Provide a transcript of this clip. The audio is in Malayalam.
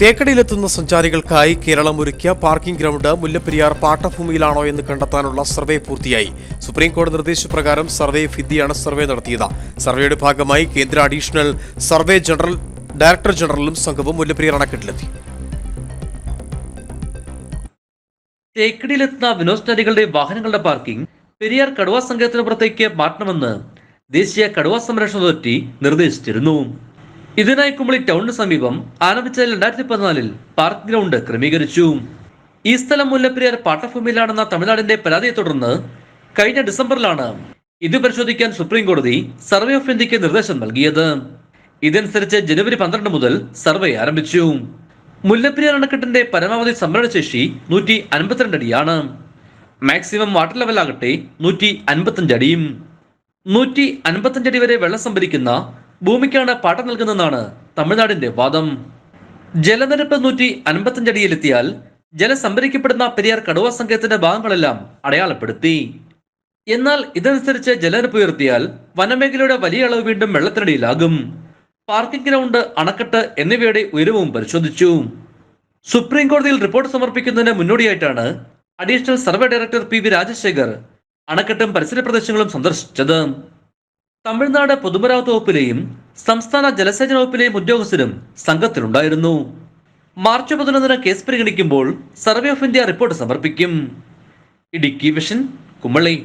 തേക്കടിയിലെത്തുന്ന സഞ്ചാരികൾക്കായി കേരളം ഒരുക്കിയ പാർക്കിംഗ് ഗ്രൗണ്ട് മുല്ലപ്പെരിയാർ പാട്ടഭൂമിയിലാണോ എന്ന് കണ്ടെത്താനുള്ള സർവേ പൂർത്തിയായി. സുപ്രീംകോടതി നിർദ്ദേശപ്രകാരം സർവേ ഫിദ്ദിയാണ് സർവേ നടത്തിയത്. സർവേയുടെ ഭാഗമായി കേന്ദ്ര അഡീഷണൽ സർവേ ജനറൽ ഡയറക്ടർ ജനറലും സംഘവും മുല്ലപ്പെരിയാർ അണക്കെട്ടിലെത്തി. തേക്കടിയിലെത്തുന്ന വിനോദസഞ്ചാരികളുടെ വാഹനങ്ങളുടെ പാർക്കിംഗ് പെരിയാർ കടുവ സങ്കേതത്തിന് പുറത്തേക്ക് മാറ്റണമെന്ന് ദേശീയ കടുവ സംരക്ഷണ അതോറിറ്റി നിർദ്ദേശിച്ചിരുന്നു. ഇതിനായി കുമളി ടൗണിന് സമീപം ആരംഭിച്ച രണ്ടായിരത്തി പതിനാലിൽ പാർക്ക് ഗ്രൗണ്ട് ക്രമീകരിച്ചു. ഈ സ്ഥലം മുല്ലപ്പെരിയാർ പാട്ടഭൂമിയിലാണെന്ന തമിഴ്നാടിന്റെ പരാതിയെ തുടർന്ന് കഴിഞ്ഞ ഡിസംബറിലാണ് ഇത് പരിശോധിക്കാൻ സുപ്രീം കോടതി സർവേ ഓഫ് ഇന്ത്യയ്ക്ക് നിർദ്ദേശം നൽകിയത്. ഇതനുസരിച്ച് ജനുവരി പന്ത്രണ്ട് മുതൽ സർവേ ആരംഭിച്ചു. മുല്ലപ്പെരിയാർ അണക്കെട്ടിന്റെ പരമാവധി സംഭരണശേഷി നൂറ്റി അൻപത്തിരണ്ട് അടിയാണ്. മാക്സിമം വാട്ടർ ലെവൽ ആകട്ടെ നൂറ്റി അൻപത്തഞ്ച് അടിയും. നൂറ്റി അൻപത്തഞ്ച് അടി വരെ വെള്ളം സംഭരിക്കുന്ന ഭൂമിക്കാണ് പാട്ടം നൽകുന്നതെന്നാണ് തമിഴ്നാടിന്റെ വാദം. ജലനിരപ്പ് നൂറ്റി അൻപത്തഞ്ചടിയിലെത്തിയാൽ ജലം സംഭരിക്കപ്പെടുന്ന പെരിയാർ കടുവ സങ്കേതത്തിന്റെ ഭാഗങ്ങളെല്ലാം അടയാളപ്പെടുത്തി. എന്നാൽ ഇതനുസരിച്ച് ജലനിരപ്പ് ഉയർത്തിയാൽ വനമേഖലയുടെ വലിയ അളവ് വീണ്ടും വെള്ളത്തിനടിയിലാകും. പാർക്കിംഗ് ഗ്രൗണ്ട് അണക്കെട്ട് എന്നിവയുടെ ഉയരവും പരിശോധിച്ചു. സുപ്രീം കോടതിയിൽ റിപ്പോർട്ട് സമർപ്പിക്കുന്നതിന് മുന്നോടിയായിട്ടാണ് additional survey director P V Rajasekhar അണക്കെട്ടും പരിസര പ്രദേശങ്ങളും സന്ദർശിച്ചത്. തമിഴ്നാട് പൊതുമരാമത്ത് വകുപ്പിലെയും സംസ്ഥാന ജലസേചന വകുപ്പിലെയും ഉദ്യോഗസ്ഥരും സംഘത്തിലുണ്ടായിരുന്നു. മാർച്ച് പതിനൊന്നിന് കേസ് പരിഗണിക്കുമ്പോൾ സർവേ ഓഫ് ഇന്ത്യ റിപ്പോർട്ട് സമർപ്പിക്കും. ഇടുക്കി വിഷൻ കുമളി.